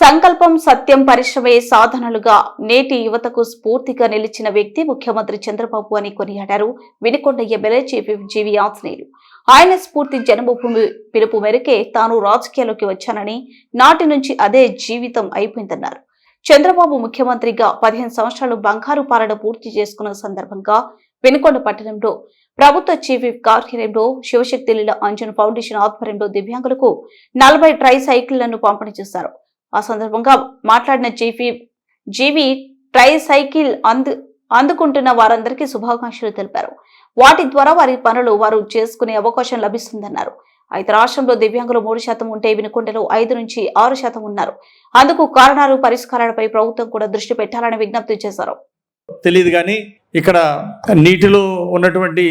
సంకల్పం సత్యం పరిశ్రమే సాధనలుగా నేటి యువతకు స్ఫూర్తిగా నిలిచిన వ్యక్తి ముఖ్యమంత్రి చంద్రబాబు అని కొనియాడారు Vinukonda MLA chief GV Anjaneyulu ఆయన స్ఫూర్తి జన్మభూమి పిలుపు మేరకే తాను రాజకీయాల్లోకి వచ్చానని నాటి నుంచి అదే జీవితం అయిపోయిందన్నారు. చంద్రబాబు ముఖ్యమంత్రిగా పదిహేను సంవత్సరాలు బంగారు పాలన పూర్తి చేసుకున్న సందర్భంగా వినుకొండ పట్టణంలో ప్రభుత్వ చీఫ్ కార్యాలయంలో శివశక్తి లీల అంజన్ ఫౌండేషన్ ఆధ్వర్యంలో దివ్యాంగులకు నలభై ట్రై సైకిళ్ళను పంపిణీ చేశారు. ఆ సందర్భంగా మాట్లాడిన జీవి జీవి ట్రై సైకిల్ అందు అందుకుంటున్న వారందరికీ శుభాకాంక్షలు తెలిపారు. వాటి ద్వారా వారి పనులు వారు చేసుకునే అవకాశం లభిస్తుందన్నారు. అయితే రాష్ట్రంలో దివ్యాంగులు మూడు శాతం ఉంటే వినుకొండలో ఐదు నుంచి ఆరు శాతం ఉన్నారు. అందుకు కారణాలు పరిష్కారాలపై ప్రభుత్వం కూడా దృష్టి పెట్టాలని విజ్ఞప్తి చేశారు. తెలియదు కానీ ఇక్కడ నీటిలో ఉన్నటువంటి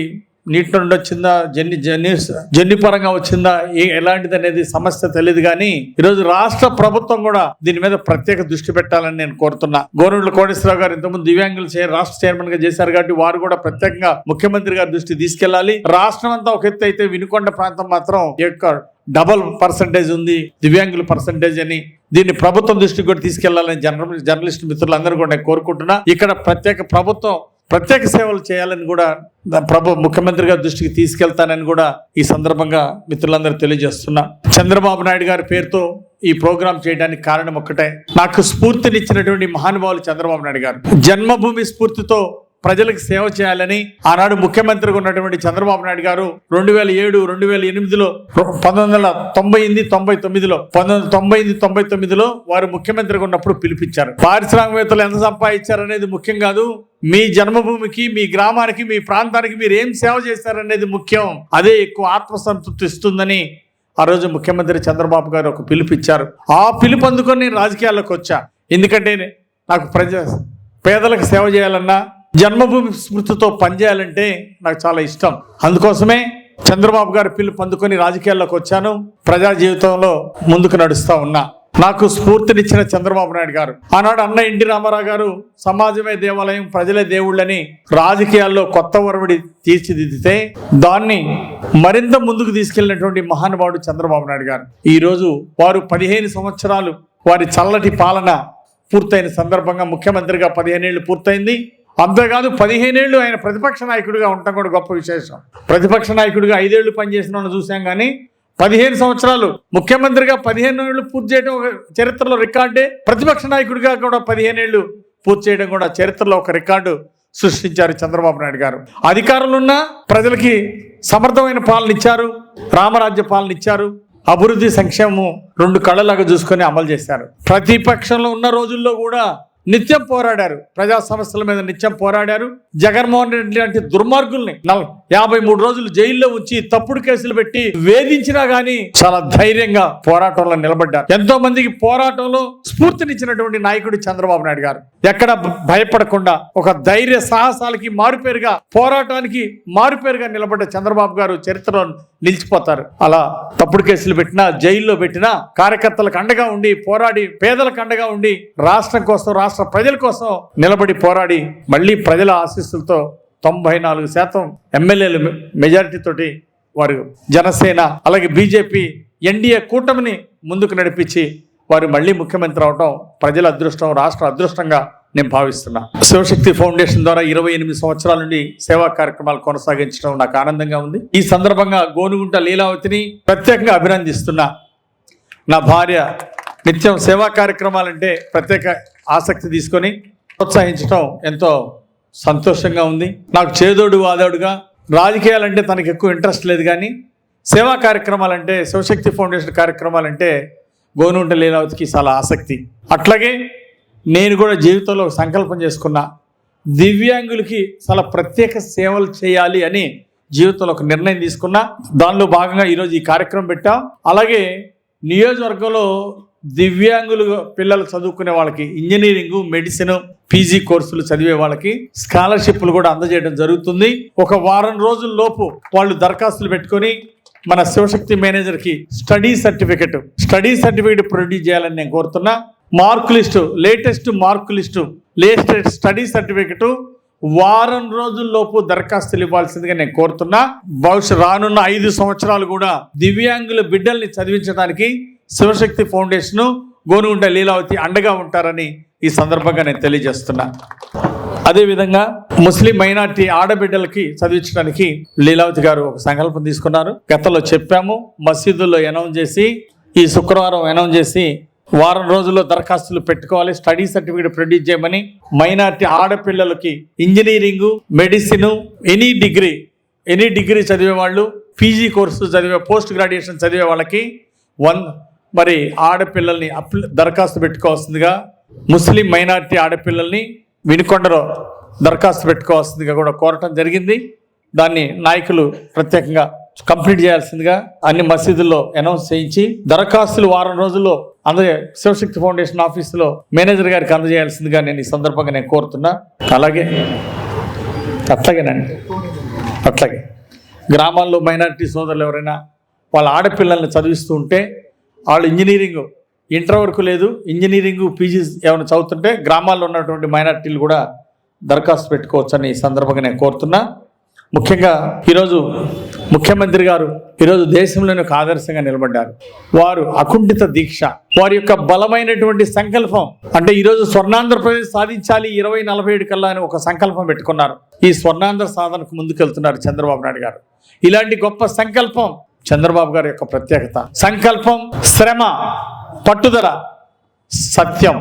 నీటి నుండి వచ్చిందా? జన్ని జన్ని జన్యుపరంగా వచ్చిందా? ఎలాంటిది అనేది సమస్య తెలియదు కానీ ఈరోజు రాష్ట్ర ప్రభుత్వం కూడా దీని మీద ప్రత్యేక దృష్టి పెట్టాలని నేను కోరుతున్నా. గోరంట్ల కోటేశ్వరరావు గారు ఇంతకుముందు దివ్యాంగులు చే- రాష్ట్ర చైర్మన్గా చేశారు కాబట్టి వారు కూడా ప్రత్యేకంగా ముఖ్యమంత్రి గారి దృష్టి తీసుకెళ్ళాలి రాష్ట్రం అంతా ఒక ఎత్తు అయితే వినుకొండ ప్రాంతం మాత్రం ఈ యొక్క డబల్ పర్సంటేజ్ ఉంది. దివ్యాంగుల పర్సంటేజ్ అని దీన్ని ప్రభుత్వం దృష్టికి కూడా తీసుకెళ్ళాలని జర్నలిస్ట్ మిత్రులందరూ కూడా నేను కోరుకుంటున్నా. ఇక్కడ ప్రత్యేక ప్రభుత్వం ప్రత్యేక సేవలు చేయాలని కూడా ప్రభు ముఖ్యమంత్రి గారి దృష్టికి తీసుకెళ్తానని కూడా ఈ సందర్భంగా మిత్రులందరూ తెలియజేస్తున్నా. చంద్రబాబు నాయుడు గారి పేరుతో ఈ ప్రోగ్రాం చేయడానికి కారణం ఒక్కటే. నాకు స్ఫూర్తినిచ్చినటువంటి మహానుభావులు చంద్రబాబు నాయుడు గారు. జన్మభూమి స్ఫూర్తితో ప్రజలకు సేవ చేయాలని ఆనాడు ముఖ్యమంత్రిగా ఉన్నటువంటి చంద్రబాబు నాయుడు గారు రెండు వేల ఏడు రెండు వేల ఎనిమిదిలో పంతొమ్మిది వందల తొంభై ఎనిమిది తొంభై తొమ్మిదిలో పంతొమ్మిది తొంభై ఎనిమిది తొంభై తొమ్మిదిలో వారు ముఖ్యమంత్రిగా ఉన్నప్పుడు పిలిపించారు. పారిశ్రామికవేత్తలు ఎంత సంపాదించారు అనేది ముఖ్యం కాదు మీ జన్మభూమికి మీ గ్రామానికి మీ ప్రాంతానికి మీరు ఏం సేవ చేశారనేది ముఖ్యం. అదే ఎక్కువ ఆత్మసంతృప్తి ఇస్తుందని ఆ రోజు ముఖ్యమంత్రి చంద్రబాబు గారు ఒక పిలుపిచ్చారు ఆ పిలుపు అందుకొని నేను రాజకీయాల్లోకి వచ్చా. ఎందుకంటే నాకు ప్రజ పేదలకు సేవ చేయాలన్నా జన్మభూమి స్మృతితో పనిచేయాలంటే నాకు చాలా ఇష్టం. అందుకోసమే చంద్రబాబు గారి పిలుపు అందుకొని రాజకీయాల్లోకి వచ్చాను. ప్రజా జీవితంలో ముందుకు నడుస్తూ ఉన్నా. నాకు స్ఫూర్తినిచ్చిన చంద్రబాబు నాయుడు గారు. ఆనాడు అన్న ఎన్టీ రామారావు గారు సమాజమే దేవాలయం ప్రజలే దేవుళ్ళని రాజకీయాల్లో కొత్త ఒరవడి తీర్చిదిద్దితే దాన్ని మరింత ముందుకు తీసుకెళ్ళినటువంటి మహానుభావుడు చంద్రబాబు నాయుడు గారు. ఈరోజు వారు పదిహేను సంవత్సరాలు వారి చల్లటి పాలన పూర్తయిన సందర్భంగా ముఖ్యమంత్రిగా పదిహేనేళ్ళు పూర్తయింది. అంతేకాదు పదిహేనేళ్ళు ఆయన ప్రతిపక్ష నాయకుడిగా ఉండటం కూడా గొప్ప విశేషం. ప్రతిపక్ష నాయకుడిగా ఐదేళ్ళు పనిచేసిన చూసాం కానీ పదిహేను సంవత్సరాలు ముఖ్యమంత్రిగా పదిహేను ఏళ్ళు పూర్తి చేయడం ఒక చరిత్రలో రికార్డే. ప్రతిపక్ష నాయకుడిగా కూడా పదిహేనేళ్ళు పూర్తి చేయడం కూడా చరిత్రలో ఒక రికార్డు సృష్టించారు చంద్రబాబు నాయుడు గారు. అధికారులున్నా ప్రజలకి సమర్థమైన పాలన ఇచ్చారు రామరాజ్య పాలన ఇచ్చారు అభివృద్ధి సంక్షేమం రెండు కళ్ళలాగా చూసుకొని అమలు చేశారు. ప్రతిపక్షంలో ఉన్న రోజుల్లో కూడా నిత్యం పోరాడారు. ప్రజా సమస్యల మీద నిత్యం పోరాడారు. జగన్మోహన్ రెడ్డి లాంటి దుర్మార్గుల్ని యాభై మూడు రోజులు జైల్లో ఉంచి తప్పుడు కేసులు పెట్టి వేధించినా గానీ చాలా ధైర్యంగా పోరాటంలో నిలబడ్డారు. ఎంతో మందికి పోరాటంలో స్ఫూర్తినిచ్చినటువంటి నాయకుడు చంద్రబాబు నాయుడు గారు. ఎక్కడ భయపడకుండా ఒక ధైర్య సాహసాలకి మారుపేరుగా పోరాటానికి మారుపేరుగా నిలబడ్డ చంద్రబాబు గారు చరిత్రలో నిలిచిపోతారు. అలా తప్పుడు కేసులు పెట్టినా జైల్లో పెట్టినా కార్యకర్తలకు అండగా ఉండి పోరాడి పేదలకు అండగా ఉండి రాష్ట్రం కోసం రాష్ట్ర ప్రజల కోసం నిలబడి పోరాడి మళ్ళీ ప్రజల ఆశీస్సులతో తొంభై నాలుగు శాతం ఎమ్మెల్యేలు మెజారిటీ తోటి వారు జనసేన అలాగే బీజేపీ ఎన్డీఏ కూటమిని ముందుకు నడిపించి వారు మళ్ళీ ముఖ్యమంత్రి అవడం ప్రజల అదృష్టం రాష్ట్ర అదృష్టంగా నేను భావిస్తున్నా. శివశక్తి ఫౌండేషన్ ద్వారా ఇరవై ఎనిమిది సంవత్సరాల నుండి సేవా కార్యక్రమాలు కొనసాగించడం నాకు ఆనందంగా ఉంది. ఈ సందర్భంగా గోనుగుంట లీలావతిని ప్రత్యేకంగా అభినందిస్తున్నా. నా భార్య నిత్యం సేవా కార్యక్రమాలంటే ప్రత్యేక ఆసక్తి తీసుకొని ప్రోత్సహించడం ఎంతో సంతోషంగా ఉంది. నాకు చేదోడు వాదోడుగా రాజకీయాలంటే తనకు ఎక్కువ ఇంట్రెస్ట్ లేదు కానీ సేవా కార్యక్రమాలంటే శివశక్తి ఫౌండేషన్ కార్యక్రమాలంటే గోనుంట లీలావతికి చాలా ఆసక్తి. అట్లాగే నేను కూడా జీవితంలో సంకల్పం చేసుకున్నా దివ్యాంగులకి చాలా ప్రత్యేక సేవలు చేయాలి అని జీవితంలో ఒక నిర్ణయం తీసుకున్నా దానిలో భాగంగా ఈరోజు ఈ కార్యక్రమం పెట్టాం. అలాగే నియోజకవర్గంలో దివ్యాంగులు పిల్లలు చదువుకునే వాళ్ళకి ఇంజనీరింగ్ మెడిసిన్ పీజీ కోర్సులు చదివే వాళ్ళకి స్కాలర్షిప్లు కూడా అందజేయడం జరుగుతుంది. ఒక వారం రోజుల లోపు వాళ్ళు దరఖాస్తులు పెట్టుకొని మన శివశక్తి మేనేజర్కి study certificate study certificate produce చేయాలని నేను కోరుతున్నా. Mark list latest mark list latest study certificate వారం రోజుల్లోపు దరఖాస్తులు ఇవ్వాల్సిందిగా నేను కోరుతున్నా. బహుశా రానున్న ఐదు సంవత్సరాలు కూడా దివ్యాంగుల బిడ్డల్ని చదివించడానికి శివశక్తి ఫౌండేషన్ గోనుగుంట లీలావతి అండగా ఉంటారని ఈ సందర్భంగా నేను తెలియజేస్తున్నా. అదేవిధంగా ముస్లిం మైనార్టీ ఆడబిడ్డలకి చదివించడానికి లీలావతి గారు ఒక సంకల్పం తీసుకున్నారు. గతంలో చెప్పాము మసీదుల్లో అనౌన్స్ చేసి ఈ శుక్రవారం అనౌన్స్ చేసి వారం రోజుల్లో దరఖాస్తులు పెట్టుకోవాలి. స్టడీ సర్టిఫికేట్ ప్రొడ్యూస్ చేయమని మైనార్టీ ఆడపిల్లలకి engineering medicine any degree any degree చదివే వాళ్ళు పీజీ కోర్సు చదివే పోస్ట్ గ్రాడ్యుయేషన్ చదివే వాళ్ళకి వన్ మరి ఆడపిల్లల్ని అప్ల దరఖాస్తు పెట్టుకోవాల్సిందిగా ముస్లిం మైనార్టీ ఆడపిల్లల్ని వినుకొండలో దరఖాస్తు పెట్టుకోవాల్సిందిగా కూడా కోరటం జరిగింది. దాన్ని నాయకులు ప్రత్యేకంగా కంప్లీట్ చేయాల్సిందిగా అన్ని మసీదుల్లో అనౌన్స్ చేయించి దరఖాస్తులు వారం రోజుల్లో అందుకే శివశక్తి ఫౌండేషన్ ఆఫీసులో మేనేజర్ గారికి అందజేయాల్సిందిగా నేను ఈ సందర్భంగా నేను కోరుతున్నా. అలాగే అట్లాగేనండి అట్లాగే. గ్రామాల్లో మైనారిటీ సోదరులు ఎవరైనా వాళ్ళ ఆడపిల్లల్ని చదివిస్తూ ఉంటే వాళ్ళు ఇంజనీరింగ్ ఇంటర్ వరకు లేదు ఇంజనీరింగ్ పీజీ ఏమైనా చదువుతుంటే గ్రామాల్లో ఉన్నటువంటి మైనారిటీలు కూడా దరఖాస్తు పెట్టుకోవచ్చని ఈ సందర్భంగా నేను కోరుతున్నా. ముఖ్యంగా ఈరోజు ముఖ్యమంత్రి గారు ఈరోజు దేశంలోని ఒక ఆదర్శంగా నిలబడ్డారు. వారు అకుంఠిత దీక్ష వారి యొక్క బలమైనటువంటి సంకల్పం అంటే ఈరోజు స్వర్ణాంధ్రప్రదేశ్ సాధించాలి ఇరవై నలభై ఏడు కల్లా అని ఒక సంకల్పం పెట్టుకున్నారు. ఈ స్వర్ణాంధ్ర సాధనకు ముందుకెళ్తున్నారు చంద్రబాబు నాయుడు గారు. ఇలాంటి గొప్ప సంకల్పం చంద్రబాబు గారి యొక్క ప్రత్యేకత. సంకల్పం శ్రమ పట్టుదల సత్యం.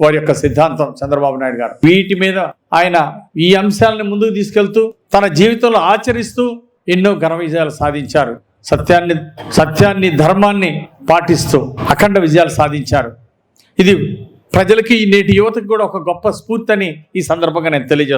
వారి యొక్క సిద్ధాంతం చంద్రబాబు నాయుడు గారు. వీటి మీద ఆయన ఈ అంశాలను ముందుకు తీసుకెళ్తూ తన జీవితంలో ఆచరిస్తూ ఎన్నో ఘన విజయాలు సాధించారు. సత్యాన్ని సత్యాన్ని ధర్మాన్ని పాటిస్తూ అఖండ విజయాలు సాధించారు. ఇది ప్రజలకి నేటి యువతకు కూడా ఒక గొప్ప స్ఫూర్తి అని ఈ సందర్భంగా నేను తెలియజేస్తాను